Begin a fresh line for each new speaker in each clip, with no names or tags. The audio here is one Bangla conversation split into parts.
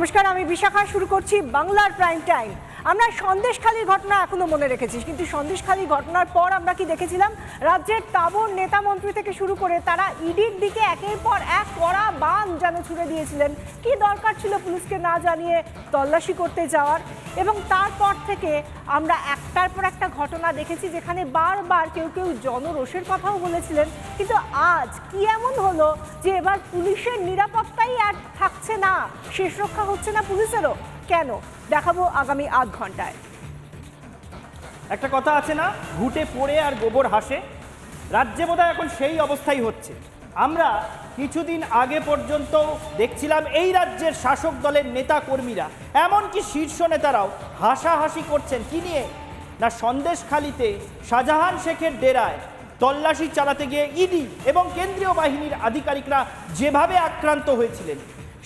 নমস্কার আমি বিশাখা শুরু করছি বাংলার প্রাইম টাইম। আমরা সন্দেশখালীর ঘটনা এখনও মনে রেখেছি কিন্তু সন্দেশখালী ঘটনার পর আমরা কি দেখেছিলাম? রাজ্যের তাবর নেতা মন্ত্রী থেকে শুরু করে তারা ইডির দিকে একের পর এক কড়া বান যেন ছুড়ে দিয়েছিলেন। কি দরকার ছিল পুলিশকে না জানিয়ে তল্লাশি করতে যাওয়ার? এবং তারপর থেকে আমরা একটার পর একটা ঘটনা দেখেছি যেখানে বারবার কেউ কেউ জনরোষের কথাও বলেছিলেন। কিন্তু আজ কি এমন হলো যে এবার পুলিশের নিরাপত্তাই আর থাকছে না? শেষ রক্ষা হচ্ছে না পুলিশেরও। কেন? দেখাবো আগামী আধ ঘন্টায়।
একটা কথা আছে না, ঘুটে পড়ে আর গোবর হাসে। রাজ্যে বোধহয় এখন সেই অবস্থাই হচ্ছে। আমরা কিছুদিন আগে পর্যন্ত দেখছিলাম এই রাজ্যের শাসক দলের নেতা কর্মীরা এমনকি শীর্ষ নেতারাও হাসাহাসি করছেন। কি নিয়ে? না সন্দেশখালিতে শাহজাহান শেখের ডেরায় তল্লাশি চালাতে গিয়ে ইডি এবং কেন্দ্রীয় বাহিনীর আধিকারিকরা যেভাবে আক্রান্ত হয়েছিলেন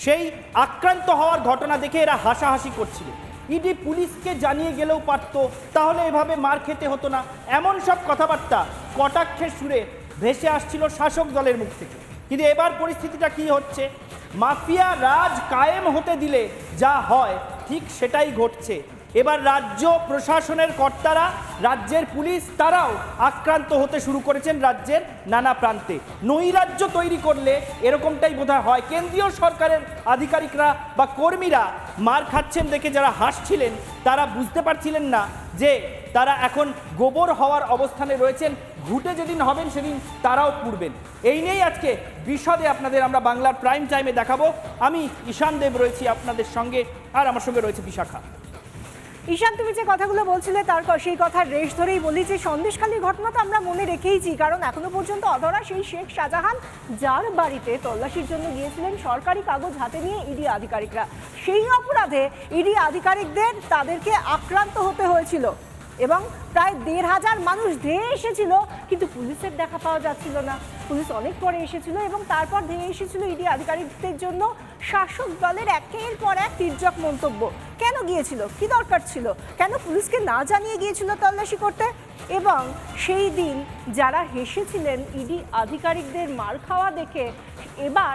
সেই আক্রান্ত হওয়ার ঘটনা দেখে এরা হাসাহাসি করছিল। ইডি পুলিশকে জানিয়ে গেলেও পারত, তাহলে এভাবে মার খেতে হতো না। এমন সব কথাবার্তা কটাক্ষের সুরে ভেসে আসছিল শাসক দলের মুখ থেকে। কিন্তু এবার পরিস্থিতিটা কি হচ্ছে? মাফিয়া রাজ কায়েম হতে দিলে যা হয়, ঠিক সেটাই ঘটছে। এবার রাজ্য প্রশাসনের কর্তারা, রাজ্যের পুলিশ তারাও আক্রান্ত হতে শুরু করেছেন রাজ্যের নানা প্রান্তে। নৈরাজ্য তৈরি করলে এরকমটাই বোধহয় হয়। কেন্দ্রীয় সরকারের আধিকারিকরা বা কর্মীরা মার খাচ্ছেন দেখে যারা হাসছিলেন, তারা বুঝতে পারছিলেন না যে তারা এখন গোবর হওয়ার অবস্থানে রয়েছেন। ঘুটে যেদিন হবেন, সেদিন তারাও পুড়বেন। এই নিয়েই আজকে বিশদে আপনাদের আমরা বাংলার প্রাইম টাইমে দেখাবো। আমি ঈশান দেব রয়েছি আপনাদের সঙ্গে, আর আমার সঙ্গে রয়েছে বিশাখা।
ঈশান, তুমি যে কথাগুলো বলছিলে তার সেই কথার রেশ ধরেই বলি যে, সন্দেশখালীর ঘটনা তো আমরা মনে রেখেইছি, কারণ এখনও পর্যন্ত অধরা সেই শেখ শাহজাহান, যার বাড়িতে তল্লাশির জন্য গিয়েছিলেন সরকারি কাগজ হাতে নিয়ে ইডি আধিকারিকরা। সেই অপরাধে ইডি আধিকারিকদের তাদেরকে আক্রান্ত হতে হয়েছিল এবং প্রায় দেড় হাজার মানুষ ধেয়ে এসেছিল, কিন্তু পুলিশের দেখা পাওয়া যাচ্ছিল না। পুলিশ অনেক পরে এসেছিল এবং তারপর ধেয়ে এসেছিল ইডি আধিকারিকদের জন্য শাসক দলের একের পর এক তির্যক মন্তব্য। কেন গিয়েছিল? কি দরকার ছিল? কেন পুলিশকে না জানিয়ে গিয়েছিল তল্লাশি করতে? এবং সেই দিন যারা হেসেছিলেন ইডি আধিকারিকদের মার খাওয়া দেখে, এবার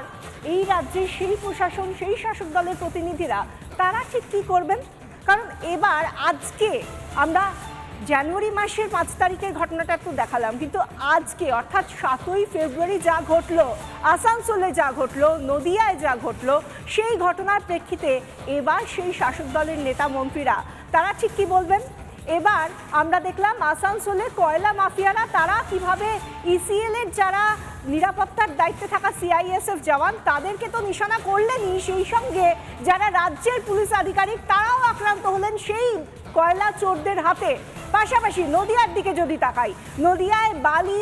এই রাজ্যের সেই প্রশাসন, সেই শাসক দলের প্রতিনিধিরা, তারা ঠিক কী করবেন? কারণ এবার আজকে আমরা জানুয়ারি মাসের পাঁচ তারিখের ঘটনাটা একটু দেখালাম। কিন্তু আজকে, অর্থাৎ সাতই ফেব্রুয়ারি যা ঘটলো, আসানসোলে যা ঘটলো, নদিয়ায় যা ঘটলো, সেই ঘটনার প্রেক্ষিতে এবার সেই শাসক দলের নেতা মন্ত্রীরা, তারা ঠিক কি বলবেন? এবার আমরা দেখলাম আসানসোলে কয়লা মাফিয়ারা, তারা কীভাবে ইসিএল এর যারা নিরাপত্তার দায়িত্বে থাকা সিআইএসএফ জওয়ান, তাদেরকে তো নিশানা করলেনই। সেই সঙ্গে যারা রাজ্যের পুলিশ আধিকারিক, তারাও আক্রান্ত হলেন সেই কয়লা চোরদের হাতে। পাশাপাশি নদিয়ার দিকে যদি তাকাই, নদিয়ায় বালি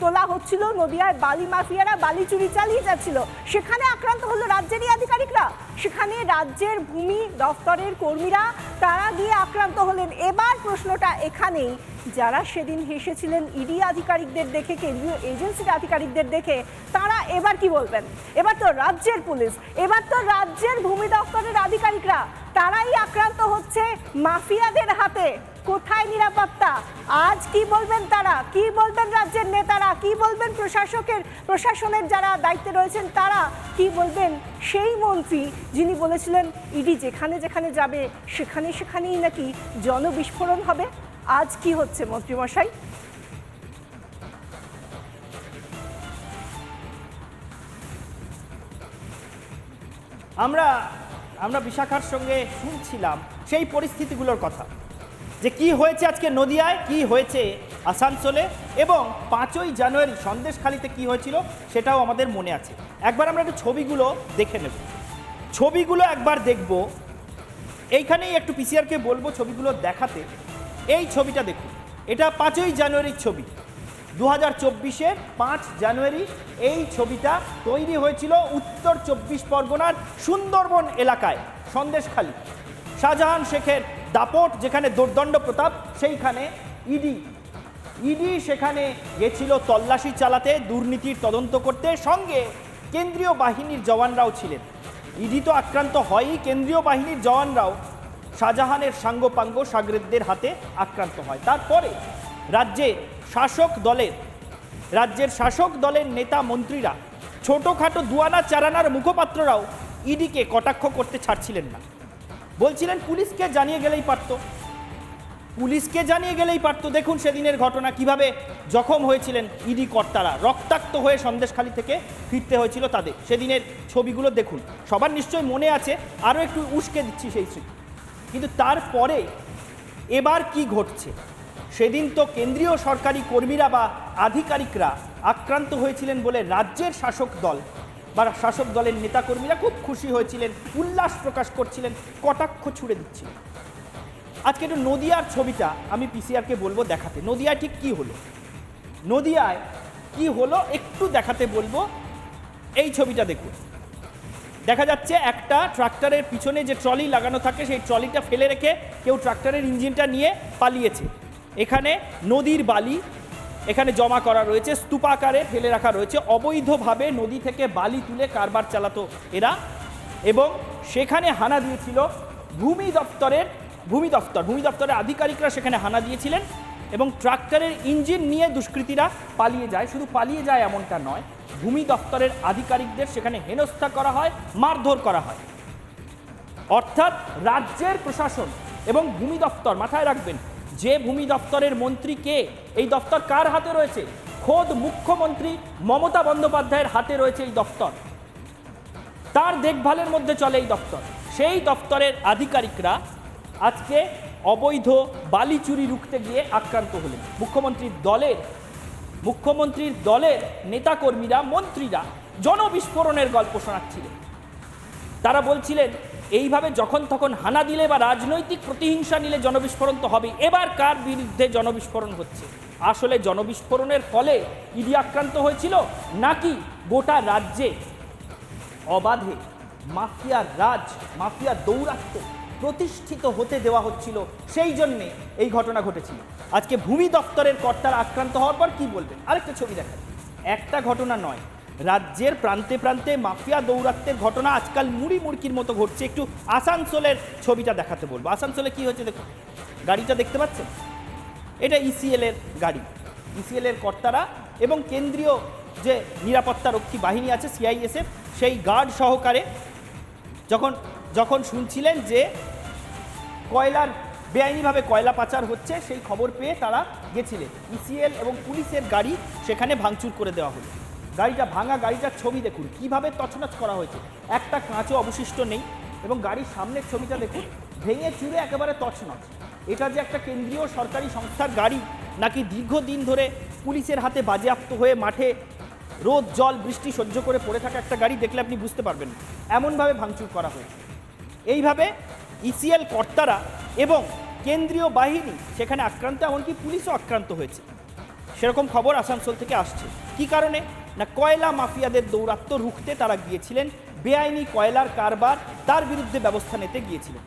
তোলা হচ্ছিল, নদিয়ায় বালি মাফিয়ারা বালি চুরি চালিয়ে যাচ্ছিল। সেখানে আক্রান্ত হলো রাজ্যেরই আধিকারিকরা। সেখানে রাজ্যের ভূমি দফতরের কর্মীরা তারা গিয়ে আক্রান্ত হলেন। এবার প্রশ্নটা এখানেই। যারা সেদিন হেসেছিলেন ইডি আধিকারিকদের দেখে, কেন্দ্রীয় এজেন্সির আধিকারিকদের দেখে, তারা এবার কি বলবেন? এবার তো রাজ্যের পুলিশ, এবার তো রাজ্যের ভূমি দপ্তরের আধিকারিকরা। তারাই আক্রান্ত হচ্ছে মাফিয়াদের হাতে। কোথায় নিরাপত্তা? আজ কি বলবেন তারা? কি বলবেন রাজ্যের নেতারা? কি বলবেন প্রশাসকের? প্রশাসনের যারা দায়িত্বে রয়েছেন তারা, কি বলবেন সেই মন্ত্রী যিনি বলেছিলেন, ইডি যেখানে যেখানে যাবে, সেখানে সেখানেই নাকি জনবিস্ফোরণ হবে আজ কি হচ্ছে মন্ত্রীমশাই
আমরা আমরা বিশাখার সঙ্গে শুনছিলাম সেই পরিস্থিতিগুলোর কথা, যে কি হয়েছে আজকে নদিয়ায়, কি হয়েছে আসানসোলে এবং পাঁচই জানুয়ারি সন্দেশখালিতে কি হয়েছিল সেটাও আমাদের মনে আছে। একবার আমরা একটু ছবিগুলো দেখে নেব। ছবিগুলো একবার দেখব। এইখানেই একটু পিসিআরকে বলব ছবিগুলো দেখাতে। এই ছবিটা দেখুন। এটা পাঁচই জানুয়ারির ছবি। দু হাজার চব্বিশের পাঁচ জানুয়ারি এই ছবিটা তৈরি হয়েছিল উত্তর চব্বিশ পরগনার সুন্দরবন এলাকায়, সন্দেশখালী। শাহজাহান শেখের দাপট, যেখানে দুর্দণ্ড প্রতাপ, সেইখানে ইডি। ইডি সেখানে গেছিল তল্লাশি চালাতে, দুর্নীতির তদন্ত করতে, সঙ্গে কেন্দ্রীয় বাহিনীর জওয়ানরাও ছিলেন। ইডি তো আক্রান্ত হয়ই, কেন্দ্রীয় বাহিনীর জওয়ানরাও শাহজাহানের সাঙ্গপাঙ্গ সাগরেদদের হাতে আক্রান্ত হয়। তারপরে রাজ্যে শাসক দলের, রাজ্যের শাসক দলের নেতা মন্ত্রীরা ছোটোখাটো দুয়ানা চারানার মুখপাত্ররাও ইডিকে কটাক্ষ করতে ছাড়ছিলেন না। বলছিলেন, পুলিশকে জানিয়ে গেলেই পারতো। পুলিশকে জানিয়ে গেলেই পারত। দেখুন সেদিনের ঘটনা, কীভাবে জখম হয়েছিলেন ইডি কর্তারা। রক্তাক্ত হয়ে সন্দেশখালি থেকে ফিরতে হয়েছিল তাদের। সেদিনের ছবিগুলো দেখুন। সবার নিশ্চয়ই মনে আছে, আরও একটু উস্কে দিচ্ছি সেই স্মৃতি। কিন্তু তারপরে এবার কি ঘটছে? সেদিন তো কেন্দ্রীয় সরকারি কর্মীরা বা আধিকারিকরা আক্রান্ত হয়েছিলেন বলে রাজ্যের শাসক দল। বা শাসক দলের নেতাকর্মীরা খুব খুশি হয়েছিলেন, উল্লাস প্রকাশ করছিলেন, কটাক্ষ ছুড়ে দিচ্ছিলেন আজকে একটু নদিয়ার ছবিটা আমি পিসিআরকে বলব দেখাতে। নদিয়ায় ঠিক কি হলো? নদিয়ায় কি হলো একটু দেখাতে বলব। এই ছবিটা দেখুন। দেখা যাচ্ছে একটা ট্রাক্টরের পিছনে যে ট্রলি লাগানো থাকে, সেই ট্রলিটা ফেলে রেখে কেউ ট্রাক্টরের ইঞ্জিনটা নিয়ে পালিয়েছে। এখানে নদীর বালি এখানে জমা করা রয়েছে, স্তূপাকারে ফেলে রাখা রয়েছে। অবৈধভাবে নদী থেকে বালি তুলে কারবার চালাতো এরা এবং সেখানে হানা দিয়েছিল ভূমি দপ্তরের, ভূমি দপ্তর, ভূমি দপ্তরের আধিকারিকরা সেখানে হানা দিয়েছিলেন এবং ট্রাক্টরের ইঞ্জিন নিয়ে দুষ্কৃতীরা পালিয়ে যায়। শুধু পালিয়ে যায় এমনটা নয়, ভূমি দপ্তরের আধিকারিকদের সেখানে হেনস্থা করা হয়, মারধর করা হয়। অর্থাৎ রাজ্যের প্রশাসন এবং ভূমি দপ্তর মাথায় রাখবেন যে ভূমি দপ্তরের মন্ত্রী কে? এই দপ্তর কার হাতে রয়েছে? খোদ মুখ্যমন্ত্রী মমতা বন্দ্যোপাধ্যায়ের হাতে রয়েছে এই দপ্তর তার দেখভালের মধ্যে চলে এই দপ্তর সেই দপ্তরের আধিকারিকরা আজকে অবৈধ বালি চুরি রুখতে গিয়ে আক্রান্ত হলেন। মুখ্যমন্ত্রীর দলের মুখ্যমন্ত্রীর দলের নেতাকর্মীরা, মন্ত্রীরা জনবিস্ফোরণের গল্প শোনাচ্ছিলেন। তারা বলছিলেন এইভাবে যখন তখন হানা দিলে বা রাজনৈতিক প্রতিহিংসা নিলে জনবিস্ফোরণ তো হবে এবার কার বিরুদ্ধে জনবিস্ফোরণ হচ্ছে? আসলে জনবিস্ফোরণের ফলে ইডি আক্রান্ত হয়েছিল নাকি গোটা রাজ্যে? অবাধে মাফিয়ার রাজ, মাফিয়া দৌরাত্ম্য প্রতিষ্ঠিত হতে দেওয়া হচ্ছিল। সেই জন্যে এই ঘটনা ঘটেছিল। আজকে ভূমি দপ্তরের কর্তারা আক্রান্ত হওয়ার পর কী বলবেন? আরেকটা ছবি দেখা একটা ঘটনা নয় রাজ্যের প্রান্তে প্রান্তে মাফিয়া দৌরাত্মের ঘটনা আজকাল মুড়ি মুড়কির মতো ঘটছে। একটু আসানসোলের ছবিটা দেখাতে বলব। আসানসোলে কি হয়েছে দেখুন। গাড়িটা দেখতে পাচ্ছেন? এটা ইসিএল এর গাড়ি। ইসিএল এর কর্তারা এবং কেন্দ্রীয় যে নিরাপত্তা রক্ষী বাহিনী আছে, সিআইএসএফ, সেই গার্ড সহকারে যখন যখন শুনছিলেন যে কয়লার, বেআইনিভাবে কয়লা পাচার হচ্ছে, সেই খবর পেয়ে তারা গেছিলেন। ইসিএল এবং পুলিশের গাড়ি সেখানে ভাঙচুর করে দেওয়া হলো। গাড়িটা ভাঙা গাড়িটার ছবি দেখুন, কীভাবে তছনছ করা হয়েছে। একটা কাঁচও অবশিষ্ট নেই এবং গাড়ির সামনের ছবিটা দেখুন, ভেঙে চুরে একেবারে তছনছ। এটা যে একটা কেন্দ্রীয় সরকারি সংস্থার গাড়ি, নাকি দীর্ঘদিন ধরে পুলিশের হাতে বাজেয়াপ্ত হয়ে মাঠে রোদ, জল, বৃষ্টি সহ্য করে পড়ে থাকা একটা গাড়ি দেখলে আপনি বুঝতে পারবেন এমনভাবে ভাঙচুর করা হয়েছে। এইভাবে ইসিএল কর্তারা এবং কেন্দ্রীয় বাহিনী সেখানে আক্রান্ত, এমনকি পুলিশও আক্রান্ত হয়েছে। সেরকম খবর আসানসোল থেকে আসছে। কি কারণে? না কয়লা মাফিয়াদের দৌরাত্ম্য রুখতে তারা গিয়েছিলেন, বেআইনি কয়লার কারবার তার বিরুদ্ধে ব্যবস্থা নিতে গিয়েছিলেন।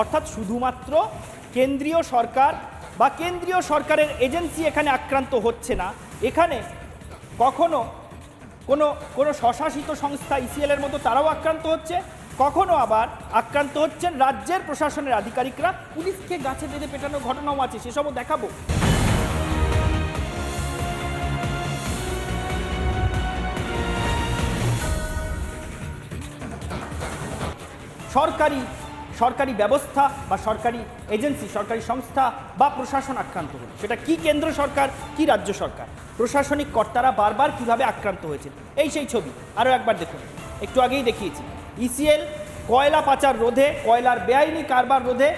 অর্থাৎ শুধুমাত্র কেন্দ্রীয় সরকার বা কেন্দ্রীয় সরকারের এজেন্সি এখানে আক্রান্ত হচ্ছে না, এখানে কখনো কোনো কোনো স্বশাসিত সংস্থা ইসিএলের মতো তারাও আক্রান্ত হচ্ছে, কখনো আবার আক্রান্ত হচ্ছেন রাজ্যের প্রশাসনের আধিকারিকরা। পুলিশকে গাছে বেঁধে পেটানোর ঘটনাও আছে, সেসবও দেখাবো। সরকারি সরকারি ব্যবস্থা বা সরকারি এজেন্সি, সরকারি সংস্থা বা প্রশাসন আক্রান্ত হল। সেটা কি কেন্দ্র সরকার, কি রাজ্য সরকার? প্রশাসনিক কর্তারা বারবার কীভাবে আক্রান্ত হয়েছে এই সেই ছবি। আরও একবার দেখুন। একটু আগেই দেখিয়েছি। ইসিএল কয়লা পাচার রোধে, কয়লার বেআইনি কারবার রোধে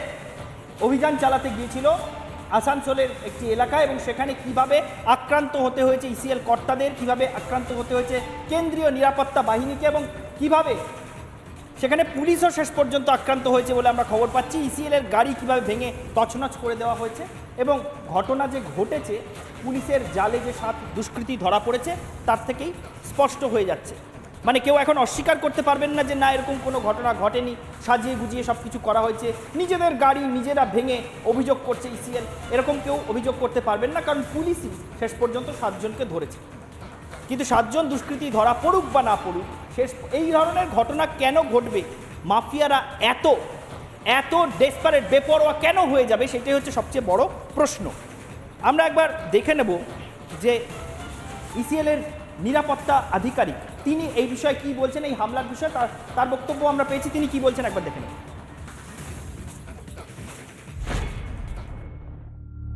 অভিযান চালাতে গিয়েছিল আসানসোলের একটি এলাকা এবং সেখানে কীভাবে আক্রান্ত হতে হয়েছে ইসিএল কর্তাদের, কীভাবে আক্রান্ত হতে হয়েছে কেন্দ্রীয় নিরাপত্তা বাহিনীকে এবং কীভাবে সেখানে পুলিশও শেষ পর্যন্ত আক্রান্ত হয়েছে বলে আমরা খবর পাচ্ছি। ইসিএল এর গাড়ি কীভাবে ভেঙে তছনছ করে দেওয়া হয়েছে এবং ঘটনা যে ঘটেছে, পুলিশের জালে যে সাত দুষ্কৃতী ধরা পড়েছে, তার থেকেই স্পষ্ট হয়ে যাচ্ছে। মানে কেউ এখন অস্বীকার করতে পারবেন না যে না, এরকম কোনো ঘটনা ঘটেনি, সাজিয়ে গুজিয়ে সব কিছু করা হয়েছে, নিজেদের গাড়ি নিজেরা ভেঙে অভিযোগ করছে ইসিএল, এরকম কেউ অভিযোগ করতে পারবেন না, কারণ পুলিশই শেষ পর্যন্ত সাতজনকে ধরেছে। কিন্তু সাতজন দুষ্কৃতী ধরা পড়ুক বা না পড়ুক শেষ এই ধরনের ঘটনা কেন ঘটবে মাফিয়ারা এত এত ডেসপারেট বেপরোয়া কেন হয়ে যাবে সেটাই হচ্ছে সবচেয়ে বড় প্রশ্ন আমরা একবার দেখে নেব যে ইসিএলের নিরাপত্তা আধিকারিক তিনি এই বিষয়ে কি বলছেন এই হামলার বিষয়ে তার তার বক্তব্য আমরা পেয়েছি তিনি কি বলছেন একবার দেখে নেব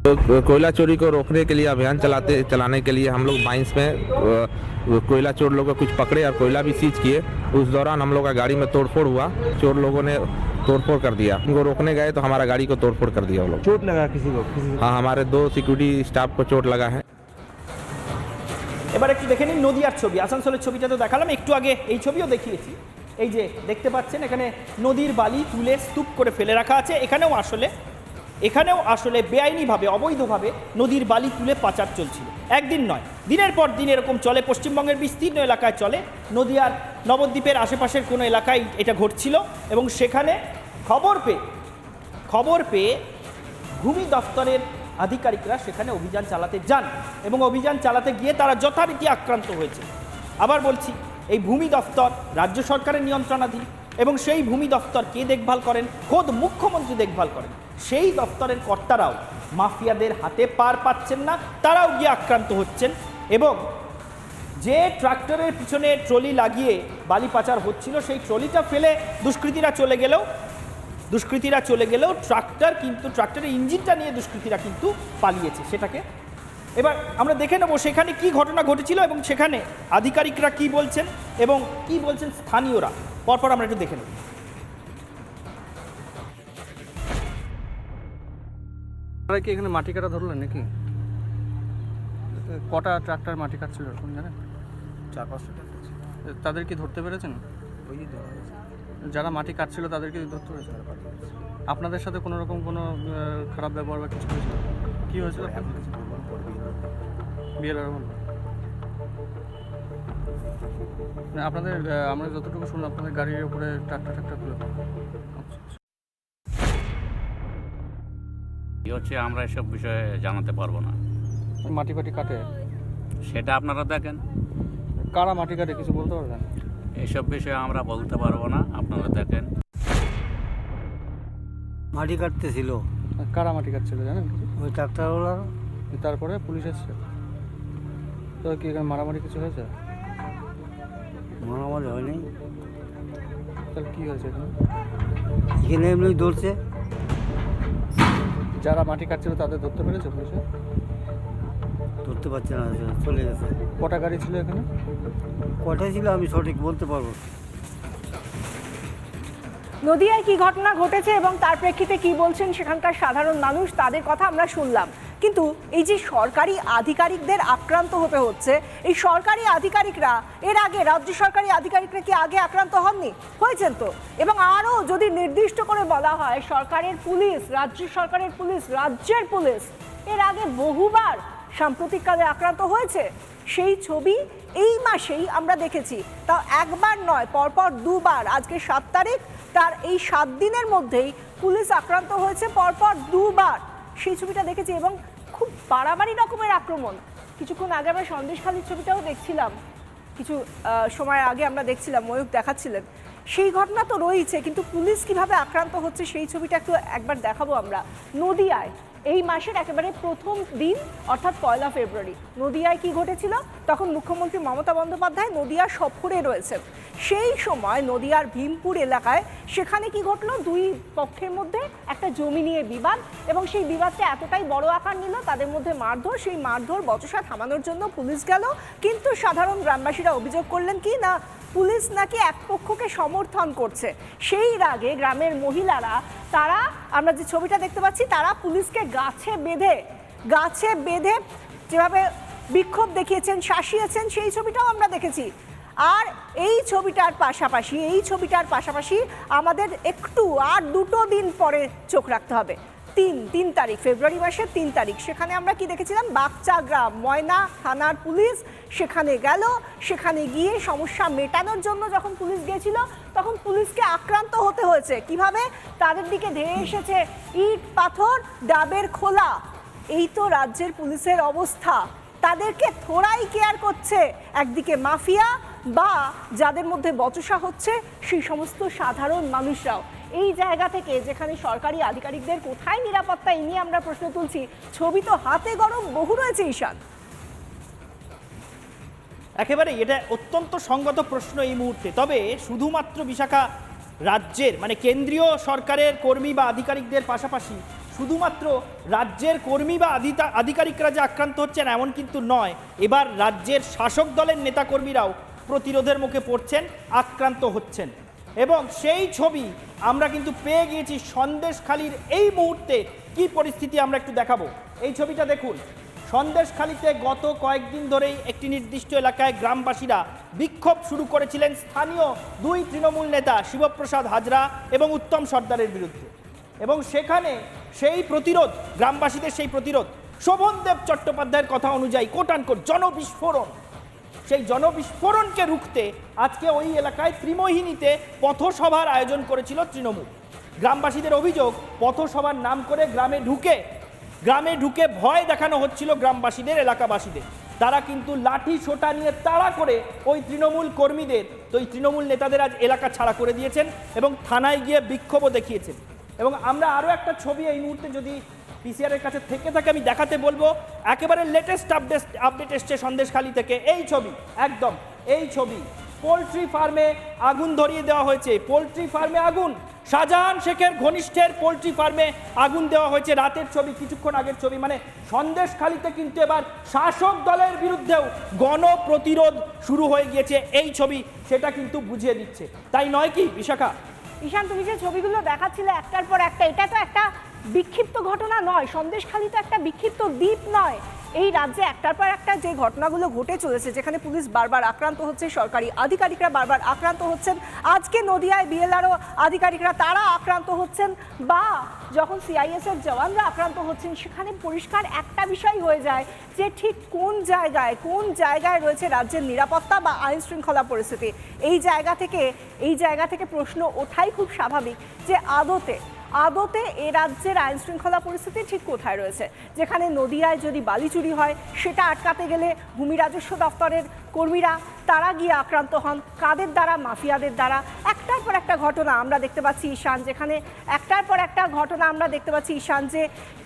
तो कोयला चोरी को रोकने के लिए अभियान चलाते चलाने के लिए हम लोग माइंस में अ, कोयला चोर लोग को कुछ पकड़े और कोयला भी सीज किए उस दौरान हम लोग का गाड़ी में तोड़फोड़ हुआ चोर लोगों ने तोड़फोड़ कर दिया उनको रोकने गए तो हमारा गाड़ी को तोड़फोड़ कर दिया वो लोग
चोट लगा किसी को किसी
हाँ हमारे दो सिक्योरिटी स्टाफ को चोट लगा है
এবার একটু দেখে নিন নদিয়ার ছবি আসানসোলের ছবিটা তো দেখালাম একটু আগে এই ছবিও দেখিয়েছি এই যে দেখতে পাচ্ছেন এখানে নদীর বালি তুলে স্তূপ করে ফেলে রাখা আছে এখানেও আসলে এখানেও আসলে বেআইনিভাবে, অবৈধভাবে নদীর বালি তুলে পাচার চলছিল। একদিন নয়, দিনের পর দিন এরকম চলে, পশ্চিমবঙ্গের বিস্তীর্ণ এলাকায় চলে। নদিয়ার নবদ্বীপের আশেপাশের কোনো এলাকায় এটা ঘটছিল এবং সেখানে খবর পেয়ে খবর পেয়ে ভূমি দফতরের আধিকারিকরা সেখানে অভিযান চালাতে যান এবং অভিযান চালাতে গিয়ে তারা যথারীতি আক্রান্ত হয়েছে। আবার বলছি, এই ভূমি দফতর রাজ্য সরকারের নিয়ন্ত্রণাধীন এবং সেই ভূমি দফতর কে দেখভাল করেন? খোদ মুখ্যমন্ত্রী দেখভাল করেন। সেই দফতরের কর্তারাও মাফিয়াদের হাতে পার পাচ্ছেন না, তারাও গিয়ে আক্রান্ত হচ্ছেন এবং যে ট্রাক্টরের পিছনে ট্রলি লাগিয়ে বালি পাচার হচ্ছিল, সেই ট্রলিটা ফেলে দুষ্কৃতীরা চলে গেলেও, দুষ্কৃতীরা চলে গেলেও ট্রাক্টর কিন্তু, ট্রাক্টরের ইঞ্জিনটা নিয়ে দুষ্কৃতীরা কিন্তু পালিয়েছে সেটাকে। এবার আমরা দেখে নেব সেখানে কি ঘটনা ঘটেছিল এবং সেখানে আধিকারিকরা কি বলছেন এবং কি বলছেন স্থানীয়রা। পরপর আমরা একটু দেখে নেব।
আপনারা কি এখানে মাটি কাটা ধরলেন নাকি? কটা ট্রাক্টর মাটি কাটছিল এরকম জানেন?
চার পাঁচটা
তাদের কি ধরতে পেরেছেন?
ওই
যারা মাটি কাটছিল তাদের কি ধরতে পেরেছেন? আপনাদের সাথে কোনো রকম কোনো খারাপ ব্যবহার বা কিছু হয়েছিল? কি হয়েছিল? বিয়ের আপনাদের আমরা যতটুকু শুনলাম আপনাদের গাড়ির উপরে ট্রাক্টর ট্রাক্টর তুলে আচ্ছা আচ্ছা।
কি হচ্ছে আমরা এসব বিষয়ে জানাতে পারব না।
মাটি ফাটি কাটে?
সেটা আপনারা দেখেন।
কারা মাটি কাটে কিছু বলতে পারবেন?
এসব বিষয়ে আমরা বলতে পারব না আপনারা দেখেন।
মাটি কাটতেছিল।
কারা মাটি কাটছিল জানেন?
ওই ট্রাক্টরওয়ালার
তারপরে পুলিশ এসছে। তো কি এখানে মারামারি কিছু হয়েছে?
মারামারি হয়নি
তাহলে কি হয়েছে এখানে?
এখানে এমনি ধরছে
যারা মাটি কাটছিল তাদের ধরতে পেরেছে পুলিশে?
ধরতে পারছে না চলে গেছে।
কটা গাড়ি ছিল এখানে?
কটায় ছিল আমি সঠিক বলতে পারব।
নদিয়ায় কি ঘটনা ঘটেছে এবং তার প্রেক্ষিতে কি বলছেন সেখানকার সাধারণ মানুষ তাদের কথা আমরা শুনলাম। কিন্তু এই যে সরকারি আধিকারিকদের আক্রান্ত হতে হচ্ছে, এই সরকারি আধিকারিকরা, এর আগে রাজ্য সরকারি আধিকারিকরা কি আগে আক্রান্ত হননি? হয়েছেন তো। এবং আরও যদি নির্দিষ্ট করে বলা হয়, সরকারের পুলিশ, রাজ্য সরকারের পুলিশ, রাজ্যের পুলিশ, এর আগে বহুবার সাম্প্রতিককালে আক্রান্ত হয়েছে। সেই ছবি এই মাসেই আমরা দেখেছি। তাও একবার নয়, পরপর দুবার, আজকে সাত তারিখ, তার এই সাত দিনের মধ্যেই পুলিশ আক্রান্ত হয়েছে, পরপর দুবার। সেই ছবিটা দেখেছি এবং বাড়াবাড়ি রকমের আক্রমণ। কিছুক্ষণ আগে আমরা সন্দেশখালির ছবিটাও দেখছিলাম। কিছু সময় আগে আমরা দেখছিলাম ময়ূক দেখাচ্ছিলেন। সেই ঘটনা তো রয়েছে কিন্তু পুলিশ কীভাবে আক্রান্ত হচ্ছে সেই ছবিটা একটু একবার দেখাবো আমরা। নদিয়ায় এই মাসের একেবারে প্রথম দিন, অর্থাৎ পয়লা ফেব্রুয়ারি। নদিয়ায় কি ঘটেছিল? তখন মুখ্যমন্ত্রী মমতা বন্দ্যোপাধ্যায় নদিয়ার সফরে রয়েছেন। সেই সময় নদিয়ার ভীমপুর এলাকায় সেখানে কি ঘটলো? দুই পক্ষের মধ্যে একটা জমি নিয়ে বিবাদ এবং সেই বিবাদটা এতটাই বড় আকার নিল, তাদের মধ্যে মারধর, সেই মারধর বচসা থামানোর জন্য পুলিশ গেল। কিন্তু সাধারণ গ্রামবাসীরা অভিযোগ করলেন কি, না পুলিশ নাকি এক পক্ষকে সমর্থন করছে। সেই রাগে গ্রামের মহিলারা, তারা, আমরা যে ছবিটা দেখতে পাচ্ছি, তারা পুলিশকে গাছে বেঁধে গাছে বেঁধে যেভাবে বিক্ষোভ দেখিয়েছেন, শাসিয়েছেন, সেই ছবিটাও আমরা দেখেছি। আর এই ছবিটার পাশাপাশি, এই ছবিটার পাশাপাশি আমাদের একটু আর দুটো দিন পরে চোখ রাখতে হবে। তিন তিন তারিখ, ফেব্রুয়ারি মাসের তিন তারিখ। সেখানে আমরা কি দেখেছিলাম? বাগচা গ্রাম, ময়না থানার পুলিশ সেখানে গেল। সেখানে গিয়ে সমস্যা মেটানোর জন্য যখন পুলিশ গিয়েছিল, তখন পুলিশকে আক্রান্ত হতে হয়েছে। কীভাবে? তাদের দিকে ধেয়ে এসেছে ইট, পাথর, ডাবের খোলা। এই তো রাজ্যের পুলিশের অবস্থা। তাদেরকে থোড়াই কেয়ার করছে একদিকে মাফিয়া বা যাদের মধ্যে বচসা হচ্ছে, সেই সমস্ত সাধারণ মানুষরাও। এই জায়গা থেকে যেখানে সরকারি আধিকারিকদের কোথায় নিরাপত্তা, এই নিয়ে আমরা প্রশ্ন তুলছি। ছবি তো হাতে গরম, বহু রয়েছে ঈশান।
একেবারে এটা অত্যন্ত সঙ্গত প্রশ্ন এই মুহূর্তে। তবে শুধুমাত্র বিশাখা রাজ্যের মানে কেন্দ্রীয় সরকারের কর্মী বা আধিকারিকদের পাশাপাশি শুধুমাত্র রাজ্যের কর্মী বা আধিকারিকরা যে আক্রান্ত হচ্ছেন এমন কিন্তু নয়। এবার রাজ্যের শাসক দলের নেতাকর্মীরাও প্রতিরোধের মুখে পড়ছেন, আক্রান্ত হচ্ছেন। এবং সেই ছবি আমরা কিন্তু পেয়ে গিয়েছি সন্দেশখালির এই মুহূর্তে। কি পরিস্থিতি আমরা একটু দেখাবো? এই ছবিটা দেখুন। সন্দেশখালিতে গত কয়েকদিন ধরেই একটি নির্দিষ্ট এলাকায় গ্রামবাসীরা বিক্ষোভ শুরু করেছিলেন স্থানীয় দুই তৃণমূল নেতা শিবপ্রসাদ হাজরা এবং উত্তম সর্দারের বিরুদ্ধে। এবং সেখানে সেই প্রতিরোধ, গ্রামবাসীদের সেই প্রতিরোধ, শোভনদেব চট্টোপাধ্যায়ের কথা অনুযায়ী কোটানকোট জনবিস্ফোরণ। সেই জনবিস্ফোরণকে রুখতে আজকে ওই এলাকায় ত্রিমোহিনীতে পথসভার আয়োজন করেছিল তৃণমূল। গ্রামবাসীদের অভিযোগ, পথসভার নাম করে গ্রামে ঢুকে গ্রামে ঢুকে ভয় দেখানো হচ্ছিল গ্রামবাসীদের, এলাকাবাসীদের। তারা কিন্তু লাঠি সোটা নিয়ে তাড়া করে ওই তৃণমূল কর্মীদের, তো ওই তৃণমূল নেতাদের আজ এলাকা ছাড়া করে দিয়েছেন এবং থানায় গিয়ে বিক্ষোভও দেখিয়েছেন। এবং আমরা আরও একটা ছবি এই মুহূর্তে যদি পিসিআরের কাছে থেকে থাকে, আমি দেখাতে বলব। একেবারে লেটেস্ট আপডেট আপডেট এসছে সন্দেশখালি থেকে। এই ছবি, একদম, এই ছবি। পোলট্রি ফার্মে আগুন ধরিয়ে দেওয়া হয়েছে। পোলট্রি ফার্মে আগুন। শাহজাহান শেখের ঘনিষ্ঠের পোলট্রি ফার্মে আগুন দেওয়া হয়েছে রাতের ছবি, কিছুক্ষণ আগের ছবি। মানে সন্দেশখালিতে কিন্তু এবার শাসক দলের বিরুদ্ধেও গণ প্রতিরোধ শুরু হয়ে গিয়েছে। এই ছবি সেটা কিন্তু বুঝিয়ে দিচ্ছে। তাই নয় কি, বিশাখা?
ঈশান, তুমি যে ছবিগুলো দেখাচ্ছিলে একটার পর একটা, এটা তো একটা বিক্ষিপ্ত ঘটনা নয়, সন্দেশখালী তো একটা বিক্ষিপ্ত দ্বীপ নয়। এই রাজ্যে একটার পর একটা যে ঘটনাগুলো ঘটে চলেছে, যেখানে পুলিশ বারবার আক্রান্ত হচ্ছে, সরকারি আধিকারিকরা বারবার আক্রান্ত হচ্ছেন, আজকে নদিয়ায় বিএলআরও আধিকারিকরা তারা আক্রান্ত হচ্ছেন বা যখন সিআইএসএফ জওয়ানরা আক্রান্ত হচ্ছেন, সেখানে পরিষ্কার একটা বিষয় হয়ে যায় যে ঠিক কোন জায়গায় কোন জায়গায় রয়েছে রাজ্যের নিরাপত্তা বা আইন শৃঙ্খলা পরিস্থিতি। এই জায়গা থেকে, এই জায়গা থেকে প্রশ্ন ওঠাই খুব স্বাভাবিক যে আদতে আদতে এ রাজ্যের আইন শৃঙ্খলা পরিস্থিতি ঠিক কোথায় রয়েছে? যেখানে নদিয়ায় যদি বালি চুরি হয় সেটা আটকাতে গেলে ভূমি রাজস্ব দপ্তরের কর্মীরা তারা গিয়ে আক্রান্ত হন। কাদের দ্বারা? মাফিয়াদের দ্বারা। একটার পর একটা ঘটনা আমরা দেখতে পাচ্ছি ঈশান যেখানে একটার পর একটা ঘটনা আমরা দেখতে পাচ্ছি ঈশান যে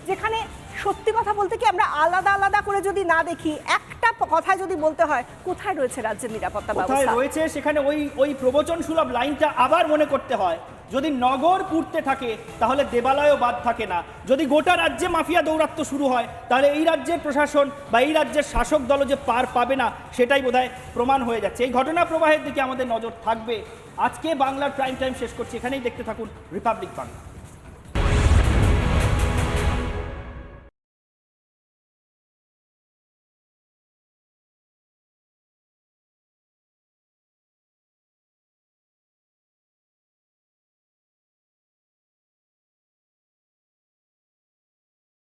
যেখানে সত্যি কথা বলতে কি আমরা আলাদা আলাদা করে যদি না দেখি একটা কথায় যদি বলতে হয় কোথায় রয়েছে রাজ্যের নিরাপত্তা ব্যবস্থা?
রয়েছে? সেখানে ওই ওই প্রবচন সুলভ লাইনটা আবার মনে করতে হয়। যদি নগর পুড়তে থাকে, তাহলে দেবালয়ও বাদ থাকে না। যদি গোটা রাজ্যে মাফিয়া দৌরাত্ম শুরু হয়, তাহলে এই রাজ্যের প্রশাসন বা এই রাজ্যের শাসক দল যে পার পাবে না, সেটাই বোধহয় প্রমাণ হয়ে যাচ্ছে। এই ঘটনা প্রবাহের দিকে আমাদের নজর থাকবে। আজকে বাংলার প্রাইম টাইম শেষ করছি। এখানেই দেখতে থাকুন রিপাবলিক বাংলা।